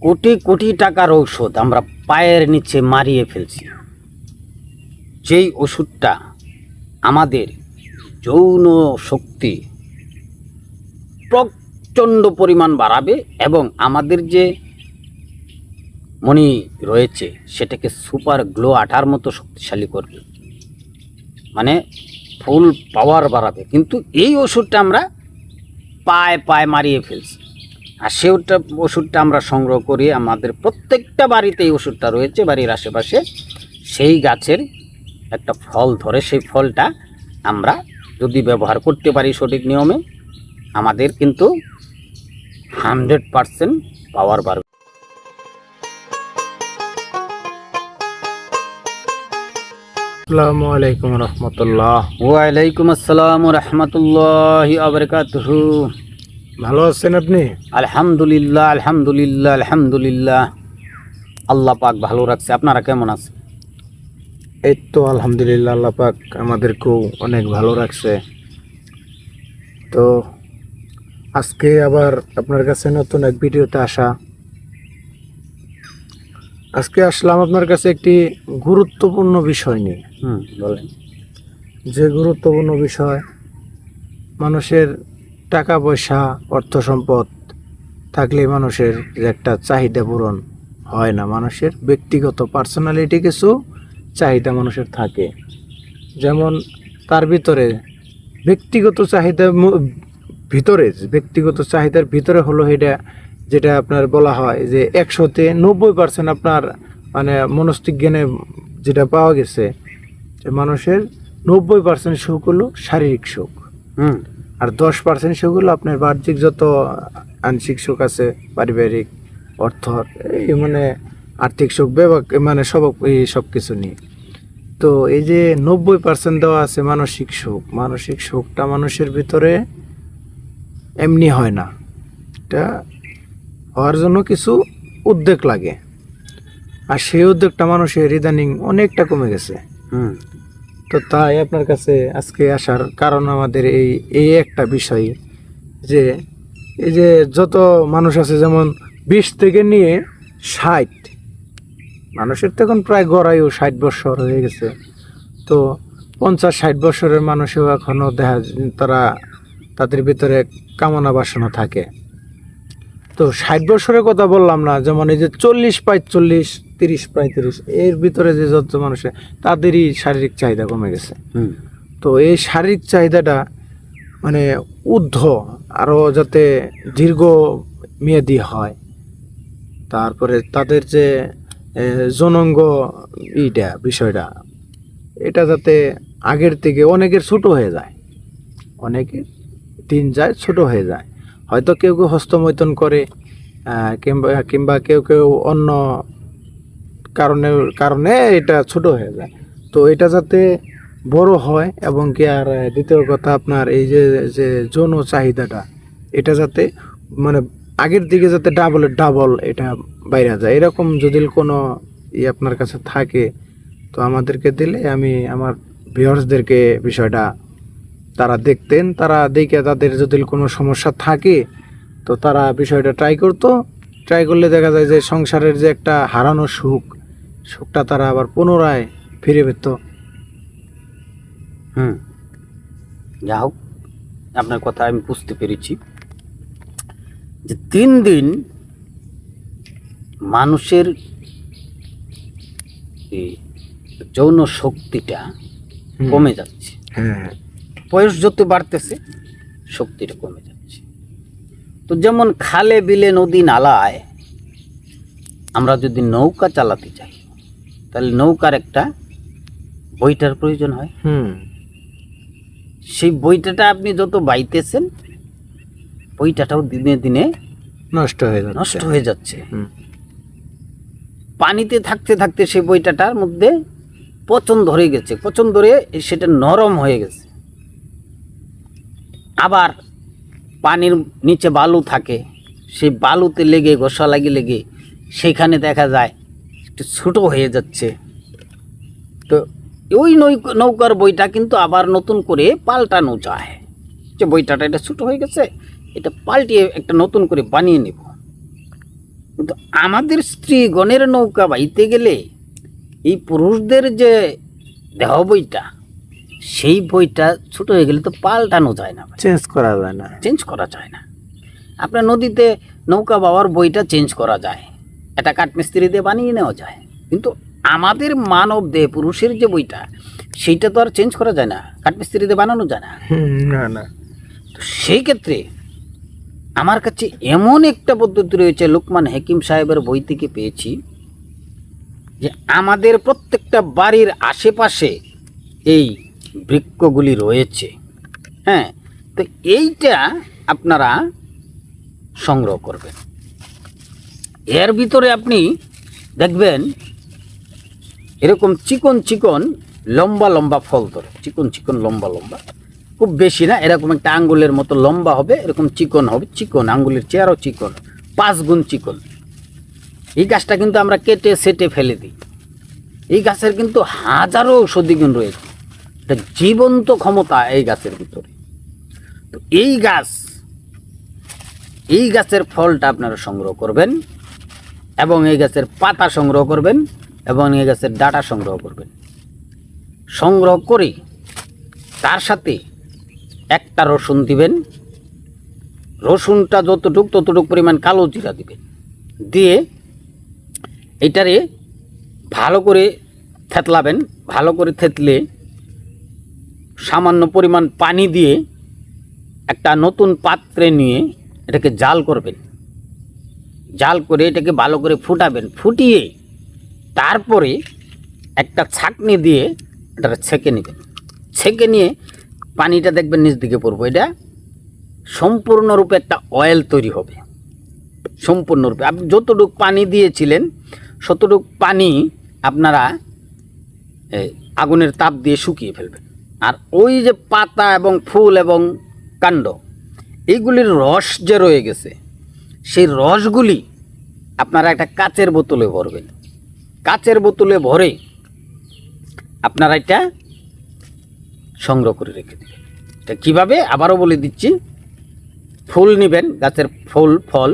কোটি কোটি টাকার ঔষধ আমরা পায়ের নিচে মারিয়ে ফেলছি। যেই ওষুধটা আমাদের যৌন শক্তি প্রচণ্ড পরিমাণ বাড়াবে এবং আমাদের যে মনি রয়েছে, সেটাকে সুপার গ্লো আঠার মতো শক্তিশালী করবে। মানে ফুল পাওয়ার বাড়াবে। কিন্তু এই ওষুধটা আমরা পায়ে পায়ে মারিয়ে ফেলছি। আর সে ওটা ওষুধটা আমরা সংগ্রহ করি আমাদের প্রত্যেকটা বাড়িতে এই ওষুধটা রয়েছে বাড়ির আশেপাশে। সেই গাছের একটা ফল ধরে সেই ফলটা আমরা যদি ব্যবহার করতে পারি সঠিক নিয়মে আমাদের কিন্তু হান্ড্রেড পারসেন্ট পাওয়ার বাড়বে। আসসালামু আলাইকুম রহমতুল্লাহ। ওয়ালাইকুম আসসালাম রহমতুল্লাহ আবরকাতহু ভালো আছেন আপনি? আলহামদুলিল্লাহ আলহামদুলিল্লাহ আলহামদুলিল্লাহ। আল্লাহ পাক ভালো রাখছে। আপনারা কেমন আছেন? এই তো আলহামদুলিল্লাহ আল্লাহ পাক আমাদেরকেও অনেক ভালো রাখছে। তো আজকে আবার আপনার কাছে নতুন এক ভিডিওতে আসা। আজকে আসলাম আপনার কাছে একটি গুরুত্বপূর্ণ বিষয় নিয়ে। হুম বলেন। যে গুরুত্বপূর্ণ বিষয় মানুষের টাকা পয়সা অর্থ সম্পদ থাকলে মানুষের একটা চাহিদা পূরণ হয় না। মানুষের ব্যক্তিগত পার্সোনালিটি কিছু চাহিদা মানুষের থাকে। যেমন তার ভিতরে ব্যক্তিগত চাহিদা ভিতরে ব্যক্তিগত চাহিদার ভিতরে হলো এটা, যেটা আপনার বলা হয় যে একশোতে নব্বই পার্সেন্ট আপনার মানে মনস্তিক জ্ঞানে যেটা পাওয়া গেছে, যে মানুষের নব্বই পার্সেন্ট সুখ হলো শারীরিক সুখ। হুম। আর দশ পার্সেন্ট সেগুলো আপনার বাহ্যিক যত আংশিক সুখ আছে, পারিবারিক, অর্থ, এই মানে আর্থিক সুখ, ব্যবহার মানে সব, এই সব কিছু নিয়ে। তো এই যে নব্বই পার্সেন্ট দেওয়া আছে মানসিক সুখ, মানসিক সুখটা মানুষের ভিতরে এমনি হয় না। এটা হওয়ার জন্য কিছু উদ্যোগ লাগে। আর সেই উদ্যোগটা মানুষের ইদানিং অনেকটা কমে গেছে। হুম। তো তাই আপনার কাছে আজকে আসার কারণ আমাদের এই এই একটা বিষয় যে, এই যে যত মানুষ আছে, যেমন বিশ থেকে নিয়ে ষাট, মানুষের তো এখন প্রায় গড়াইও ষাট বছর হয়ে গেছে। তো পঞ্চাশ ষাট বছরের মানুষও এখনও দেখা তারা তাদের ভিতরে কামনা বাসনা থাকে। তো ষাট বছরের কথা বললাম না, যেমন এই যে চল্লিশ পঁয়তাল্লিশ তিরিশ পঁয়ত্রিশ এর ভিতরে যে যত মানুষের তাদেরই শারীরিক চাহিদা কমে গেছে। তো এই শারীরিক চাহিদাটা মানে ঊর্ধ্ব আরও যাতে দীর্ঘ মেয়াদি হয় তারপরে তাদের যে জনঙ্গ ইটা বিষয়টা এটা যাতে আগের থেকে অনেকের ছোট হয়ে যায়। অনেকের দিন যায় ছোট হয়ে যায়। হয়তো কেউ কেউ হস্তমৈথন করে কিংবা কিংবা কেউ কেউ অন্য কারণে কারণে এটা ছোট হয়ে যায়। তো এটা যাতে বড় হয় এবং কি আর দ্বিতীয় কথা আপনার এই যে যে যৌন চাহিদাটা, এটা যাতে মানে আগের দিকে যাতে ডাবলের ডাবল এটা বাইরে যায়। এরকম যদি কোনো ই আপনার কাছে থাকে, তো আমাদেরকে দিলে আমি আমার ভিউয়ার্সদেরকে বিষয়টা তারা দেখতেন, তারা দেখে তাদের যদি কোনো সমস্যা থাকে, তো তারা বিষয়টা ট্রাই করতো। ট্রাই করলে দেখা যায় যে সংসারের যে একটা হারানো সুখ সুখটা তারা আবার পুনরায় ফিরে পেত। হুম। যা হোক আপনার কথা আমি বুঝতে পেরেছি যে তিন দিন মানুষের এই যৌন শক্তিটা কমে যাচ্ছে। হ্যাঁ। বয়স যত বাড়তেছে শক্তিটা কমে যাচ্ছে। তো যেমন খালে বিলে নদী নালায় আমরা যদি নৌকা চালাতে চাই তাহলে নৌকার একটা বইটার প্রয়োজন হয়। হুম। সেই বইটাটা আপনি যত বাইতেছেন বইটাটাও দিনে দিনে নষ্ট হয়ে যাচ্ছে। নষ্ট হয়ে যাচ্ছে। হুম। পানিতে থাকতে থাকতে সেই বইটাটার মধ্যে পচন ধরে গেছে। পচন ধরে সেটা নরম হয়ে গেছে। আবার পানির নিচে বালু থাকে। সেই বালুতে লেগে ঘষা লাগি লেগে সেখানে দেখা যায় একটু ছোটো হয়ে যাচ্ছে। তো ওই নৌ- নৌকার বইটা কিন্তু আবার নতুন করে পাল্টানো যায়। যে বইটাটা এটা ছোটো হয়ে গেছে এটা পাল্টিয়ে একটা নতুন করে বানিয়ে নেব। কিন্তু আমাদের স্ত্রীগণের নৌকা বাইতে গেলে এই পুরুষদের যে দেহ বইটা সেই বইটা ছোট হয়ে গেলে তো পাল্টানো যায় না। চেঞ্জ করা যায় না। চেঞ্জ করা যায় না। আপনার নদীতে নৌকা বাবার বইটা চেঞ্জ করা যায়। এটা কাঠমিস্ত্রি দিয়ে বানিয়ে নেওয়া যায়। কিন্তু আমাদের মানব দেহ পুরুষের যে বইটা সেইটা তো আর চেঞ্জ করা যায় না। কাঠমিস্ত্রি দিয়ে বানানো যায় না। না না। তো সেই ক্ষেত্রে আমার কাছে এমন একটা পদ্ধতি রয়েছে লোকমান হাকিম সাহেবের বই থেকে পেয়েছি যে আমাদের প্রত্যেকটা বাড়ির আশেপাশে এই বৃক্ষগুলি রয়েছে। হ্যাঁ তো এইটা আপনারা সংগ্রহ করবেন। এর ভিতরে আপনি দেখবেন এরকম চিকন চিকন লম্বা লম্বা ফল ধরে। চিকন চিকন লম্বা লম্বা। খুব বেশি না, এরকম একটা আঙ্গুলের মতো লম্বা হবে, এরকম চিকন হবে। চিকন, আঙ্গুলের চেয়ারও চিকন, পাঁচ গুণ চিকন। এই গাছটা কিন্তু আমরা কেটে সেটে ফেলে দিই। এই গাছের কিন্তু হাজারো ঔষধি গুণ রয়েছে। এটা জীবন্ত ক্ষমতা এই গাছের ভিতরে। তো এই গাছ, এই গাছের ফলটা আপনারা সংগ্রহ করবেন। এবং এই গাছের পাতা সংগ্রহ করবেন এবং এই গাছের ডাটা সংগ্রহ করবেন। সংগ্রহ করে তার সাথে একটা রসুন দিবেন। রসুনটা যতটুক ততটুক পরিমাণ কালো জিরা দিবেন। দিয়ে এটারে ভালো করে থেতলাবেন। ভালো করে থেতলে সামান্য পরিমাণ পানি দিয়ে একটা নতুন পাত্রে নিয়ে এটাকে জাল করবেন। জাল করে এটাকে ভালো করে ফুটাবেন। ফুটিয়ে তারপরে একটা ছাকনি দিয়ে এটা ছেঁকে নেবেন। ছেঁকে নিয়ে পানিটা দেখবেন নিচ দিকে পড়ব। এটা সম্পূর্ণরূপে একটা অয়েল তৈরি হবে। সম্পূর্ণরূপে। আপনি যতটুক পানি দিয়েছিলেন, ততটুকু পানি আপনারা আগুনের তাপ দিয়ে শুকিয়ে ফেলবেন। আর ওই যে পাতা এবং ফুল এবং কাণ্ড এইগুলির রস যে রয়ে গেছে সেই রসগুলি আপনারা একটা কাচের বোতলে ভরবেন। কাচের বোতলে ভরে আপনারা এটা সংগ্রহ করে রেখে দেবেন। এটা কীভাবে? আবারও বলে দিচ্ছি, ফুল নেবেন, গাছের ফুল, ফল,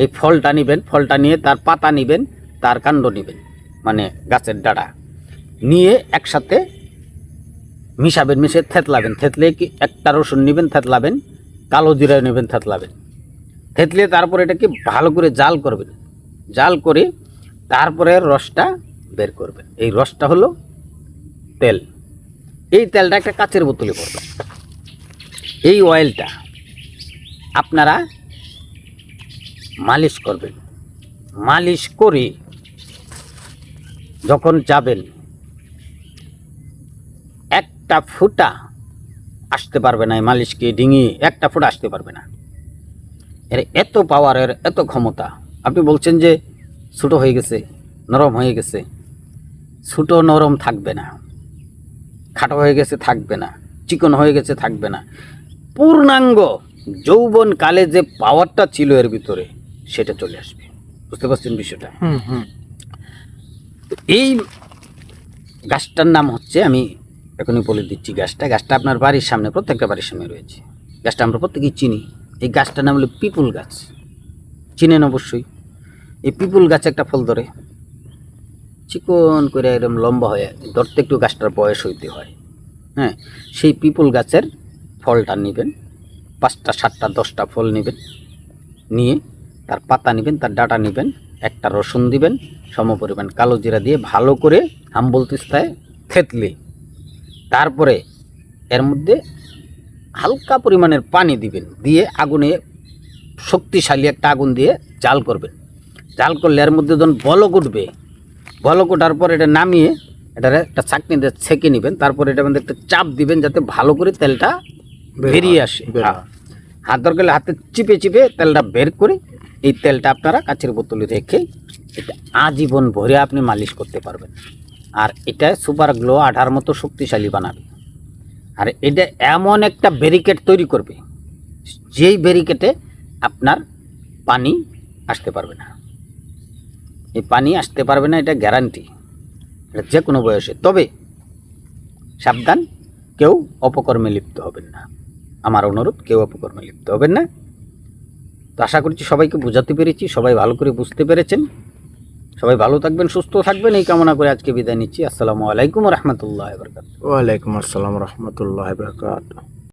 এই ফলটা নেবেন, ফলটা নিয়ে তার পাতা নেবেন, তার কাণ্ড নেবেন মানে গাছের ডাড়া নিয়ে একসাথে মিশাবেন মিশে থেতলাবেন। থেতলে কি একটা রসুন নেবেন, থেতলাবেন, কালো জিরা নেবেন, থেতলাবেন। থেতলে তারপরে এটাকে ভালো করে জাল করবেন। জাল করে তারপরে রসটা বের করবেন। এই রসটা হলো তেল। এই তেলটা একটা কাচের বোতলে পড়বেন এই অয়েলটা আপনারা মালিশ করবেন। মালিশ করে যখন যাবেন, একটা ফুটা আসতে পারবে না এই মালিশকে ডিঙিয়ে, একটা ফুটা আসতে পারবে না। এর এত পাওয়ার এর এত ক্ষমতা। আপনি বলছেন যে ছোটো হয়ে গেছে নরম হয়ে গেছে। ছোটো নরম থাকবে না। খাটো হয়ে গেছে থাকবে না। চিকন হয়ে গেছে থাকবে না। পূর্ণাঙ্গ যৌবন কালে যে পাওয়ারটা ছিল এর ভিতরে সেটা চলে আসবে। বুঝতে পারছেন বিষয়টা? হুম হুম। তো এই গাছটার নাম হচ্ছে আমি এখনই বলে দিচ্ছি গাছটা। গাছটা আপনার বাড়ির সামনে প্রত্যেকটা বাড়ির সামনে রয়েছে। গাছটা আমরা প্রত্যেকেই চিনি। এই গাছটার নাম হলো পিপুল গাছ। চিনেন অবশ্যই। এই পিপুল গাছে একটা ফল ধরে। চিকন করে একদম লম্বা হয়ে ধরতে একটু গাছটার বয়স হইতে হয়। হ্যাঁ সেই পিপুল গাছের ফলটা নেবেন। পাঁচটা, সাতটা, দশটা ফল নেবেন। নিয়ে তার পাতা নেবেন, তার ডাটা নেবেন, একটা রসুন দিবেন সমপরিমাণ কালো জিরা দিয়ে ভালো করে হাম্বল তিস্তায় থেতলে। তারপরে এর মধ্যে হালকা পরিমাণের পানি দিবেন। দিয়ে আগুনে শক্তিশালী একটা আগুন দিয়ে জাল করবেন। জাল করলে এর মধ্যে যখন বলক উঠবে বলক ওঠার পর এটা নামিয়ে এটার একটা চাকনি দিয়ে ছেঁকে নেবেন। তারপর এটা মধ্যে একটা চাপ দিবেন যাতে ভালো করে তেলটা বেরিয়ে আসে। হ্যাঁ। হাত দরকার হাতে চিপে চিপে তেলটা বের করে এই তেলটা আপনারা কাচের বোতলে রেখে এটা আজীবন ভরে আপনি মালিশ করতে পারবেন। আর এটা সুপার গ্লো আঠার মতো শক্তিশালী বানাবে। আর এটা এমন একটা ব্যারিকেড তৈরি করবে, যেই ব্যারিকেডে আপনার পানি আসতে পারবে না। এই পানি আসতে পারবে না, এটা গ্যারান্টি এটা যে কোনো বয়সে। তবে সাবধান, কেউ অপকর্মে লিপ্ত হবেন না। আমার অনুরোধ, কেউ অপকর্মে লিপ্ত হবেন না। তো আশা করছি সবাইকে বোঝাতে পেরেছি, সবাই ভালো করে বুঝতে পেরেছেন। সবাই ভালো থাকবেন, সুস্থ থাকবেন। এই কামনা করে আজকে বিদায় নিচ্ছি। আসসালামু আলাইকুম রহমতুল্লাহ বরকাত ওয়ালাইকুম আসসালাম রহমতুল্লাহ বরকাত